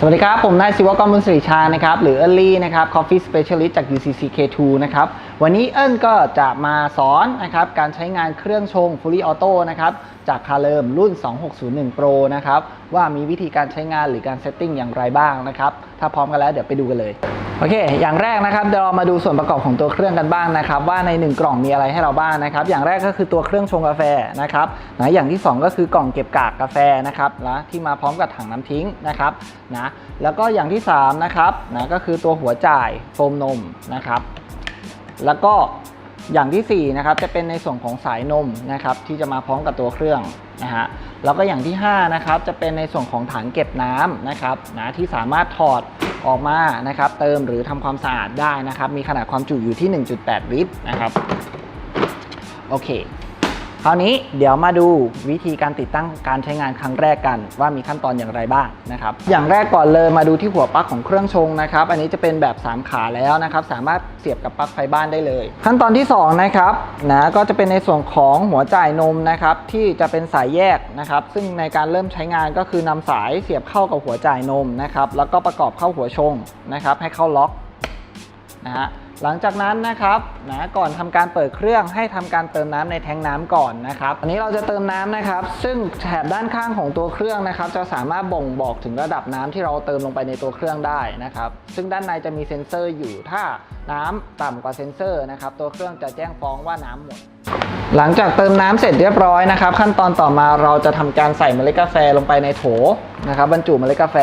สวัสดีครับ ผมนายศิวกรบุญสิริชานะครับ หรือเอลลี่นะครับ Coffee Specialist จาก UCC K2 นะครับ วันนี้เอิ้นก็จะมาสอนนะครับการใช้งานเครื่องชง Fully Auto นะครับจากคาเลิมรุ่น 2601 Pro นะครับว่ามีวิธีการใช้งานหรือการเซตติ้งอย่างไรบ้างนะครับถ้าพร้อมกันแล้วเดี๋ยวไปดูกันเลยโอเค อย่างแรกนะครับเดี๋ยวเรามาดูส่วนประกอบของตัวเครื่องกันบ้างนะครับว่าใน 1 กล่องมีอะไรให้เราบ้างนะครับอย่างแรกก็คือตัวเครื่องชงกาแฟนะครับนะอย่างที่ 2 ก็คือกล่องเก็บกากกาแฟนะครับนะที่มาพร้อมกับถังน้ำทิ้งนะครับนะแล้วก็อย่างที่3นะครับนะก็คือตัวหัวจ่ายโฟมนมนะครับ แล้วก็อย่างที่4นะครับจะเป็นในส่วนของสายนมนะครับที่จะมาพร้อมกับตัวเครื่องนะฮะแล้วก็อย่างที่5นะครับจะเป็นในส่วนของถังเก็บน้ำนะครับนะที่สามารถถอดออกมานะครับเติมหรือทำความสะอาดได้นะครับมีขนาดความจุอยู่ที่ 1.8 ลิตรนะครับโอเค ราวนี้เดี๋ยวมาดูวิธีการติดตั้งการใช้งานครั้งแรกกัน ว่ามีขั้นตอนอย่างไรบ้างนะครับ อย่างแรกก่อนเลยมาดูที่หัวปลั๊กของเครื่องชงนะครับ อันนี้จะเป็นแบบ 3 ขาแล้วนะครับ สามารถเสียบกับปลั๊กไฟบ้านได้เลย ขั้นตอนที่2นะครับนะก็จะเป็นในส่วนของหัวจ่ายนมนะครับที่จะเป็นสายแยกนะครับ ซึ่งในการเริ่มใช้งานก็คือนำสายเสียบเข้ากับหัวจ่ายนมนะครับ แล้วก็ประกอบเข้าหัวชงนะครับ ให้เข้าล็อกนะฮะ หลังจากนั้นนะครับนะก่อนทำการเปิดเครื่องให้ทำการเติมน้ำในแทงน้ำก่อนนะครับอันนี้เราจะเติมน้ำนะครับ ซึ่งแถบด้านข้างของตัวเครื่องนะครับ จะสามารถบ่งบอกถึงระดับน้ำที่เราเติมลงไปในตัวเครื่องได้นะครับ ซึ่งด้านในจะมีเซ็นเซอร์อยู่ถ้าน้ำต่ำกว่าเซ็นเซอร์นะครับ ตัวเครื่องจะแจ้งฟ้องว่าน้ำหมดหลังจากเติมน้ำเสร็จเรียบร้อยนะครับ ขั้นตอนต่อมาเราจะทำการใส่เมล็ดกาแฟลงไปในโถนะครับบรรจุเมล็ดกาแฟ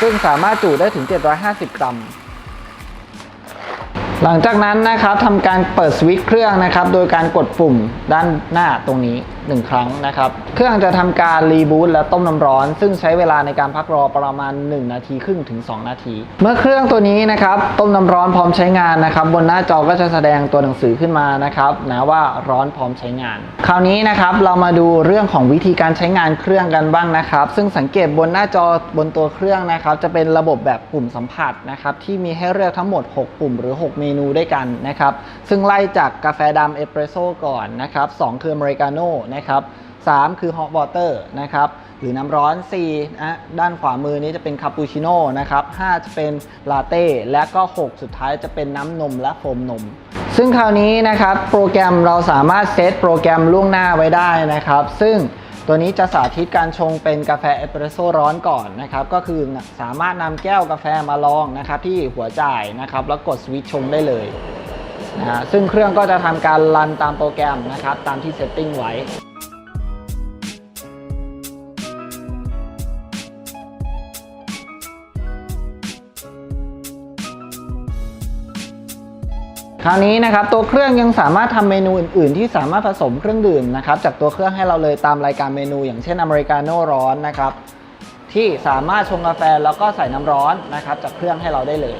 ซึ่งสามารถจุได้ถึง 750 กรัม หลังจากนั้นนะครับทำการเปิดสวิตช์เครื่องนะครับ โดยการกดปุ่มด้านหน้าตรงนี้ 1 ครั้งนะครับ เครื่องจะทำการรีบูตและต้มน้ำร้อน ซึ่งใช้เวลาในการพักรอประมาณ 1 นาทีครึ่งถึง 2 นาที เมื่อเครื่องตัวนี้นะครับต้มน้ำร้อนพร้อมใช้งานนะครับ บนหน้าจอก็จะแสดงตัวหนังสือขึ้นมานะครับนะว่าร้อนพร้อมใช้งาน คราวนี้นะครับเรามาดูเรื่องของวิธีการใช้งานเครื่องกันบ้างนะครับ ซึ่งสังเกตบนหน้าจอบนตัวเครื่องนะครับ จะเป็นระบบแบบปุ่มสัมผัสนะครับที่มีให้เลือกทั้งหมด 6 ปุ่มหรือ 6 เมนูด้วยกันนะครับ ซึ่งไล่จากกาแฟดำเอสเปรสโซ่ก่อนนะครับ2คืออเมริกาโน่นะครับ 3 คือฮอตวอเตอร์นะครับหรือน้ำร้อน4นะด้านขวามือนี้จะเป็นคาปูชิโน่นะครับ5จะเป็นลาเต้และก็ 6 สุดท้ายจะเป็นน้ำนมและโฟมนม ซึ่งคราวนี้นะครับโปรแกรมเราสามารถเซตโปรแกรมล่วงหน้าไว้ได้นะครับ ซึ่งตัวนี้จะสาธิตการชงเป็นกาแฟเอสเปรสโซ่ร้อนก่อนนะครับ ก็คือสามารถนำแก้วกาแฟมาลองนะครับที่หัวจ่ายนะครับ แล้วกดสวิตช์ชงได้เลยนะฮะซึ่งเครื่องก็จะทำการรันตามโปรแกรมนะครับตามที่เซตติ้งไว้ ราวนี้นะครับตัวเครื่องยังสามารถทำเมนูอื่น ๆ ที่สามารถผสมเครื่องดื่มนะครับจากตัวเครื่องให้เราเลยตามรายการเมนู อย่างเช่นอเมริกาโน่ร้อนนะครับที่สามารถชงกาแฟแล้วก็ใส่น้ำร้อนนะครับจากเครื่องให้เราได้เลย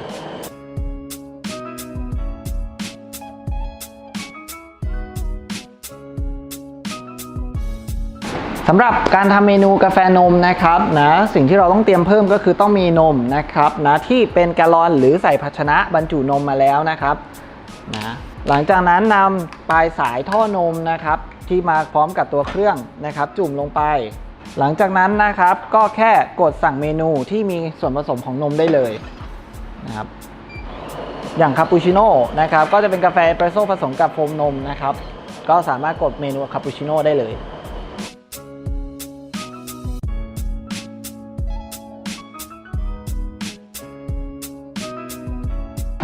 สำหรับการทำเมนูกาแฟนมนะครับนะสิ่งที่เราต้องเตรียมเพิ่มก็คือต้องมีนมนะครับนะที่เป็นแกลลอนหรือใส่ภาชนะบรรจุนมมาแล้วนะครับ นะหลังจากนั้นนำปลายสายท่อนมนะครับที่มาพร้อมกับตัวเครื่องนะครับ จุ่มลงไป หลังจากนั้นนะครับก็แค่กดสั่งเมนูที่มีส่วนผสมของนมได้เลยนะครับอย่างคาปูชิโน่นะครับก็จะเป็นกาแฟเอสเปรสโซ่ผสมกับโฟมนมนะครับก็สามารถกดเมนูคาปูชิโน่ได้เลย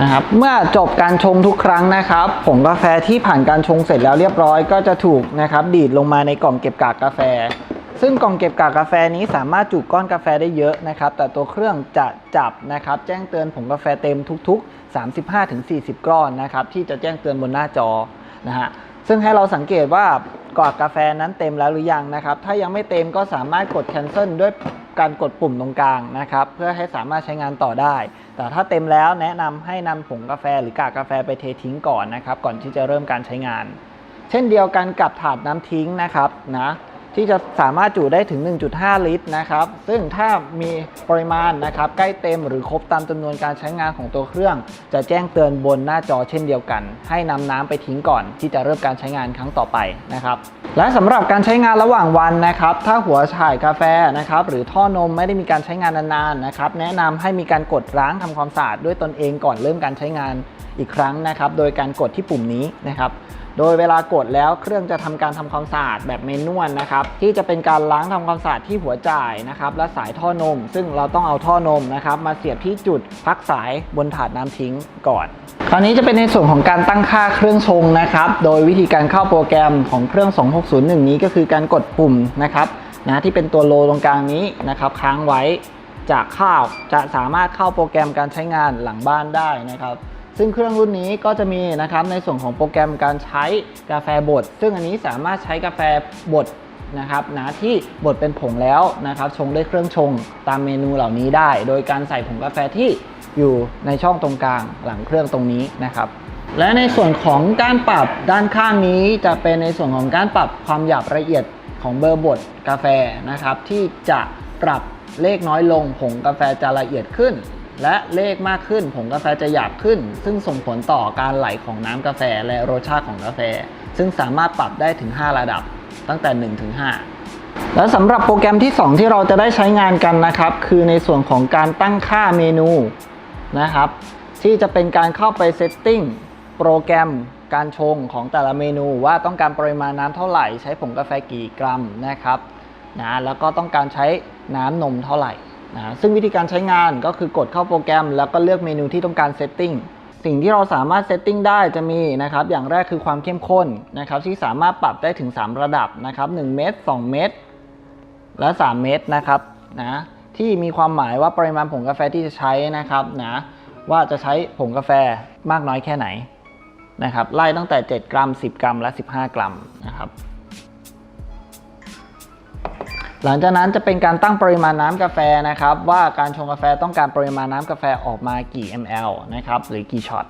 นะครับเมื่อจบการชงทุกครั้งนะครับผงกาแฟที่ผ่านการชงเสร็จแล้วเรียบร้อยก็จะถูกนะครับดีดลงมาในกล่องเก็บกากกาแฟ ซึ่งกล่องเก็บกากกาแฟนี้สามารถจุก้อนกาแฟได้เยอะนะครับ แต่ตัวเครื่องจะจับนะครับแจ้งเตือนผงกาแฟเต็มทุก ๆ 35-40 ก้อนนะครับที่จะแจ้งเตือนบนหน้าจอนะฮะ ซึ่งให้เราสังเกตว่ากอดกาแฟนั้นเต็มแล้วหรือยังนะครับ ถ้ายังไม่เต็มก็สามารถกด cancel ด้วยการกดปุ่มตรงกลางนะครับ เพื่อให้สามารถใช้งานต่อได้ แต่ถ้าเต็มแล้วแนะนำให้นำผงกาแฟหรือกากกาแฟไปเททิ้งก่อนนะครับ ก่อนที่จะเริ่มการใช้งาน เช่นเดียวกันกับถาดน้ำทิ้งนะครับนะ ที่จะสามารถจุได้ถึง 1.5 ลิตรนะครับ ซึ่งถ้ามีปริมาณนะครับใกล้เต็มหรือครบตามจำนวนการใช้งานของตัวเครื่อง จะแจ้งเตือนบนหน้าจอเช่นเดียวกัน ให้นำน้ำไปทิ้งก่อนที่จะเริ่มการใช้งานครั้งต่อไปนะครับและสำหรับการใช้งานระหว่างวันนะครับ ถ้าหัวฉ่ายกาแฟนะครับหรือท่อนมไม่ได้มีการใช้งานนานๆนะครับแนะนำให้มีการกดล้างทำความสะอาดด้วยตนเองก่อนเริ่มการใช้งานอีกครั้งนะครับ โดยการกดที่ปุ่มนี้นะครับ โดยเวลากดแล้วเครื่องจะทำการทำความสะอาดแบบเมนนวลนะครับที่จะเป็นการล้างทำความสะอาดที่หัวจ่ายนะครับและสายท่อนม ซึ่งเราต้องเอาท่อนมนะครับมาเสียบที่จุดพักสายบนถาดน้ำทิ้งก่อน คราวนี้จะเป็นในส่วนของการตั้งค่าเครื่องชงนะครับโดยวิธีการเข้าโปรแกรมของเครื่อง 2601 นี้ก็คือการกดปุ่มนะครับนะที่เป็นตัวโลตรงกลางนี้นะครับค้างไว้จากข้าวจะสามารถเข้าโปรแกรมการใช้งานหลังบ้านได้นะครับ ซึ่งเครื่องรุ่นนี้ก็จะมีนะครับในส่วนของโปรแกรมการใช้กาแฟบด ซึ่งอันนี้สามารถใช้กาแฟบดนะครับนะที่บดเป็นผงแล้วนะครับชงด้วยเครื่องชงตามเมนูเหล่านี้ได้ โดยการใส่ผงกาแฟที่อยู่ในช่องตรงกลางหลังเครื่องตรงนี้นะครับและในส่วนของการปรับด้านข้างนี้จะเป็นในส่วนของการปรับความหยาบละเอียดของเบอร์บดกาแฟนะครับที่จะปรับเลขน้อยลงผงกาแฟจะละเอียดขึ้น และเลขมากขึ้นผงกาแฟจะหยาบขึ้น ซึ่งส่งผลต่อการไหลของน้ำกาแฟและรสชาติของกาแฟ ซึ่งสามารถปรับได้ถึง 5 ระดับ ตั้งแต่ 1 ถึง 5 แล้วสำหรับโปรแกรมที่ 2 ที่เราจะได้ใช้งานกันนะครับ คือในส่วนของการตั้งค่าเมนูนะครับ ที่จะเป็นการเข้าไปเซตติ้งโปรแกรมการชงของแต่ละเมนูว่าต้องการปริมาณน้ำเท่าไหร่ ใช้ผงกาแฟกี่กรัมนะครับนะแล้วก็ต้องการใช้น้ำนมเท่าไหร่ นะซึ่งวิธีการใช้งานก็คือกดเข้าโปรแกรม แล้วก็เลือกเมนูที่ต้องการเซตติ้งสิ่งที่เราสามารถเซตติ้งได้จะมีนะครับ อย่างแรกคือความเข้มข้นนะครับ ที่สามารถปรับได้ถึง 3 ระดับนะครับ1เม็ด2เม็ดและ 3 เม็ดนะครับนะที่มีความหมายว่าปริมาณผงกาแฟที่จะใช้นะครับนะว่าจะใช้ผงกาแฟมากน้อยแค่ไหนนะครับไล่ตั้งแต่ 7 กรัม 10 กรัม และ 15 กรัมนะครับ หลังจากนั้นจะเป็นการตั้งปริมาณน้ำกาแฟนะครับ ว่าการชงกาแฟต้องการปริมาณน้ำกาแฟออกมากี่ ml นะครับหรือกี่ช็อต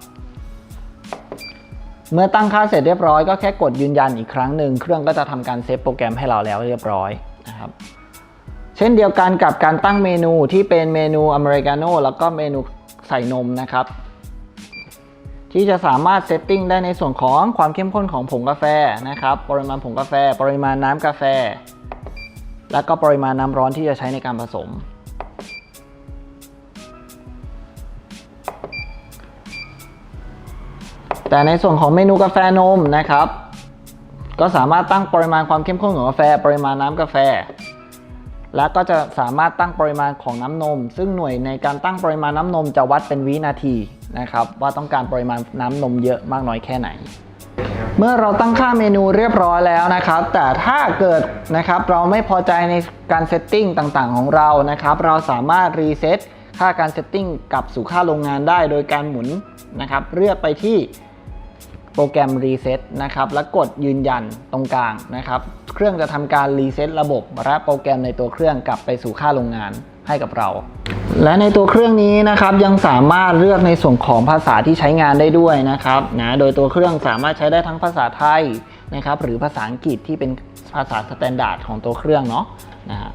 เมื่อตั้งค่าเสร็จเรียบร้อยก็แค่กดยืนยันอีกครั้งหนึ่งเครื่องก็จะทำการเซฟโปรแกรมให้เราแล้วเรียบร้อยนะครับเช่นเดียวกันกับการตั้งเมนูที่เป็นเมนูอเมริกาโน่แล้วก็เมนูใส่นมนะครับที่จะสามารถเซตติ้งได้ในส่วนของความเข้มข้นของผงกาแฟนะครับ ปริมาณผงกาแฟ ปริมาณน้ำกาแฟ แล้วก็ปริมาณน้ำร้อนที่จะใช้ในการผสม แต่ในส่วนของเมนูกาแฟนมนะครับ ก็สามารถตั้งปริมาณความเข้มข้นของกาแฟ ปริมาณน้ำกาแฟ และก็จะสามารถตั้งปริมาณของน้ำนม ซึ่งหน่วยในการตั้งปริมาณน้ำนมจะวัดเป็นวินาทีนะครับ ว่าต้องการปริมาณน้ำนมเยอะมากน้อยแค่ไหน เมื่อเราตั้งค่าเมนูเรียบร้อยแล้วนะครับ แต่ถ้าเกิดนะครับเราไม่พอใจในการเซตติ้งต่างๆ ของเรานะครับ เราสามารถรีเซ็ตค่าการเซตติ้งกลับสู่ค่าโรงงานได้ โดยการหมุนนะครับ เลือกไปที่โปรแกรมรีเซ็ตนะครับ แล้วกดยืนยันตรงกลางนะครับ เครื่องจะทำการรีเซ็ตระบบและโปรแกรมในตัวเครื่องกลับไปสู่ค่าโรงงาน ให้กับเรา และในตัวเครื่องนี้นะครับยังสามารถเลือกในส่วนของภาษาที่ใช้งานได้ด้วยนะครับนะโดยตัวเครื่องสามารถใช้ได้ทั้งภาษาไทยนะครับหรือภาษาอังกฤษที่เป็นภาษาสแตนดาร์ดของตัวเครื่องเนาะนะฮะ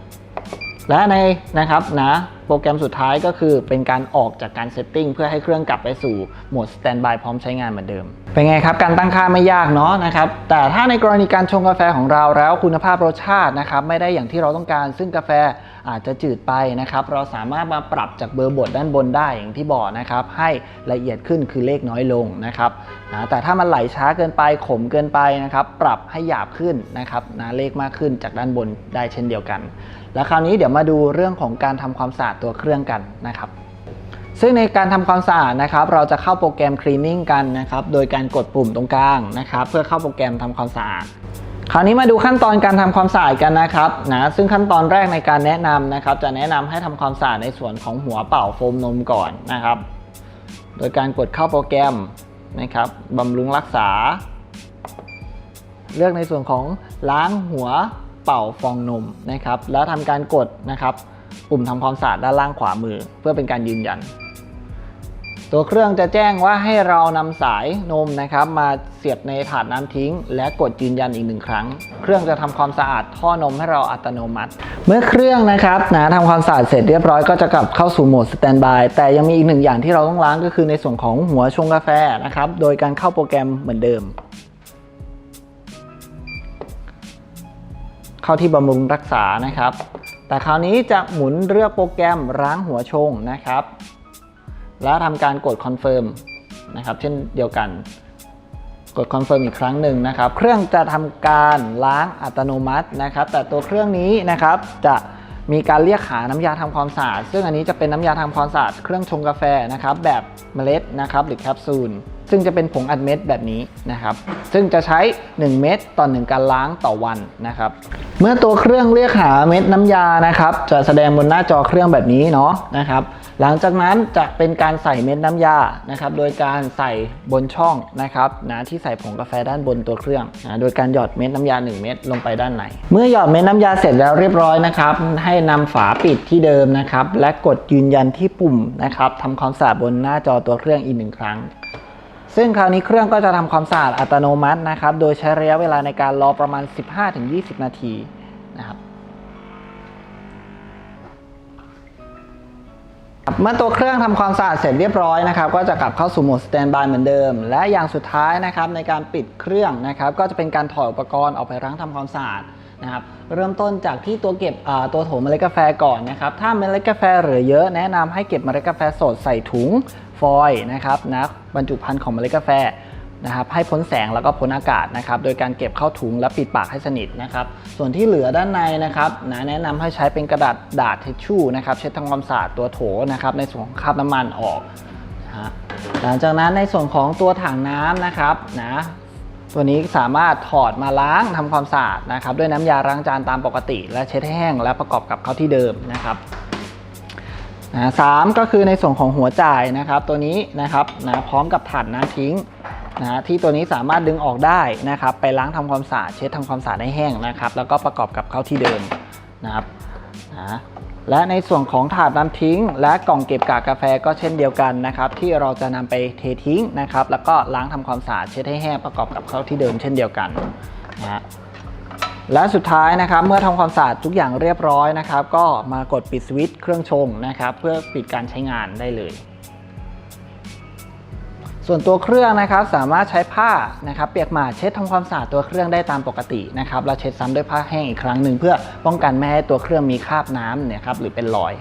และในนะครับนะ โปรแกรมสุดท้ายก็คือเป็นการออกจากการเซตติ้งเพื่อให้เครื่องกลับไปสู่โหมดสแตนบายพร้อมใช้งานเหมือนเดิม เป็นไงครับ การตั้งค่าไม่ยากเนาะนะครับ แต่ถ้าในกรณีการชงกาแฟของเราแล้วคุณภาพรสชาตินะครับไม่ได้อย่างที่เราต้องการ ซึ่งกาแฟอาจจะจืดไปนะครับ เราสามารถมาปรับจากเบอร์บดด้านบนได้อย่างที่บอกนะครับ ให้ละเอียดขึ้นคือเลขน้อยลงนะครับนะแต่ถ้ามันไหลช้าเกินไปขมเกินไปนะครับ ปรับให้หยาบขึ้นนะครับนะเลขมากขึ้นจากด้านบนได้เช่นเดียวกัน แล้วคราวนี้เดี๋ยวมาดูเรื่องของการทำความสะอาดตัวเครื่องกันนะครับ ซึ่งในการทำความสะอาดนะครับ เราจะเข้าโปรแกรม cleaning กันนะครับ โดยการกดปุ่มตรงกลางนะครับ เพื่อเข้าโปรแกรมทำความสะอาดคราวนี้มาดูขั้นตอนการทำความสะอาดกันนะครับนะซึ่งขั้นตอนแรกในการแนะนำนะครับ จะแนะนำให้ทำความสะอาดในส่วนของหัวเป่าโฟมนมก่อนนะครับ โดยการกดเข้าโปรแกรมนะครับบำรุงรักษา เลือกในส่วนของล้างหัวเป่าฟองนมนะครับ แล้วทำการกดนะครับ ปุ่มทำความสะอาดด้านล่างขวามือ เพื่อเป็นการยืนยัน ตัวเครื่องจะแจ้งว่าให้เรานำสายนมนะครับ มาเสียบในถาดน้ำทิ้ง และกดยืนยันอีกหนึ่งครั้ง เครื่องจะทำความสะอาดท่อนมให้เราอัตโนมัติ เมื่อเครื่องนะครับนะทำความสะอาดเสร็จเรียบร้อยก็จะกลับเข้าสู่โหมดสแตนบายแต่ยังมีอีกหนึ่งอย่างที่เราต้องล้างก็คือในส่วนของหัวชงกาแฟนะครับโดยการเข้าโปรแกรมเหมือนเดิมเข้าที่บำรุงรักษานะครับ แต่คราวนี้จะหมุนเลือกโปรแกรมล้างหัวชงนะครับ แล้วทำการกดคอนเฟิร์มนะครับ เช่นเดียวกัน กดคอนเฟิร์มอีกครั้งหนึ่งนะครับ เครื่องจะทำการล้างอัตโนมัตินะครับ แต่ตัวเครื่องนี้นะครับจะมีการเรียกหาน้ำยาทำความสะอาด ซึ่งอันนี้จะเป็นน้ำยาทำความสะอาดเครื่องชงกาแฟนะครับแบบเมล็ดนะครับหรือแคปซูล ซึ่งจะเป็นผงอัดเม็ดแบบนี้นะครับ ซึ่งจะใช้ 1 เม็ดต่อ 1 การล้างต่อวันนะครับ เมื่อตัวเครื่องเรียกหาเม็ดน้ำยานะครับ จะแสดงบนหน้าจอเครื่องแบบนี้เนาะนะครับ หลังจากนั้นจะเป็นการใส่เม็ดน้ำยานะครับ โดยการใส่บนช่องนะครับนะที่ใส่ผงกาแฟด้านบนตัวเครื่องนะโดยการหยอดเม็ดน้ำยา 1 เม็ดลงไปด้านใน เมื่อหยอดเม็ดน้ำยาเสร็จแล้วเรียบร้อยนะครับ ให้นำฝาปิดที่เดิมนะครับ และกดยืนยันที่ปุ่มนะครับทำความสะอาดบนหน้าจอตัวเครื่องอีกหนึ่งครั้ง ซึ่งคราวนี้เครื่องก็จะทำความสะอาดอัตโนมัตินะครับ โดยใช้ระยะเวลาในการรอประมาณ 15-20 นาทีนะครับเมื่อตัวเครื่องทำความสะอาดเสร็จเรียบร้อยนะครับ ก็จะกลับเข้าสู่โหมดสแตนบายเหมือนเดิม และอย่างสุดท้ายนะครับในการปิดเครื่องนะครับ ก็จะเป็นการถอดอุปกรณ์ออกไปล้างทำความสะอาดนะครับ เริ่มต้นจากที่ตัวเก็บตัวโถเมล็ดกาแฟก่อนนะครับ ถ้าเมล็ดกาแฟเหลือเยอะแนะนำให้เก็บเมล็ดกาแฟสดใส่ถุง ฟอยล์นะครับนะบรรจุภัณฑ์ของเมล็ดกาแฟนะครับให้พ้นแสงแล้วก็พ้นอากาศนะครับโดยการเก็บเข้าถุงและปิดปากให้สนิทนะครับส่วนที่เหลือด้านในนะครับนะแนะนำให้ใช้เป็นกระดาษดาษทิชชู่นะครับเช็ดทำความสะอาดตัวโถนะครับในส่วนของคราบน้ำมันออกนะฮะหลังจากนั้นในส่วนของตัวถังน้ำนะครับนะตัวนี้สามารถถอดมาล้างทำความสะอาดนะครับด้วยน้ำยาล้างจานตามปกติ และเช็ดให้แห้งและประกอบกับเข้าที่เดิมนะครับ นะสามก็คือในส่วนของหัวจ่ายนะครับตัวนี้นะครับนะพร้อมกับถาดน้ำทิ้งนะที่ตัวนี้สามารถดึงออกได้นะครับ ไปล้างทำความสะอาดเช็ดทำความสะอาดให้แห้งนะครับ แล้วก็ประกอบกับเข้าที่เดิมนะครับนะและในส่วนของถาดน้ำทิ้ง และกล่องเก็บกากกาแฟก็เช่นเดียวกันนะครับ ที่เราจะนำไปเททิ้งนะครับ แล้วก็ล้างทำความสะอาดเช็ดให้แห้งประกอบกับเข้าที่เดิมเช่นเดียวกันนะฮะ และสุดท้ายนะครับเมื่อทำความสะอาดทุกอย่างเรียบร้อยนะครับก็มากดปิดสวิตช์เครื่องชงนะครับเพื่อปิดการใช้งานได้เลย ส่วนตัวเครื่องนะครับสามารถใช้ผ้านะครับเปียกหมาดเช็ดทำความสะอาดตัวเครื่องได้ตามปกตินะครับแล้วเช็ดซ้ำด้วยผ้าแห้งอีกครั้งหนึ่งเพื่อป้องกันไม่ให้ตัวเครื่องมีคราบน้ำเนี่ยครับหรือเป็นรอย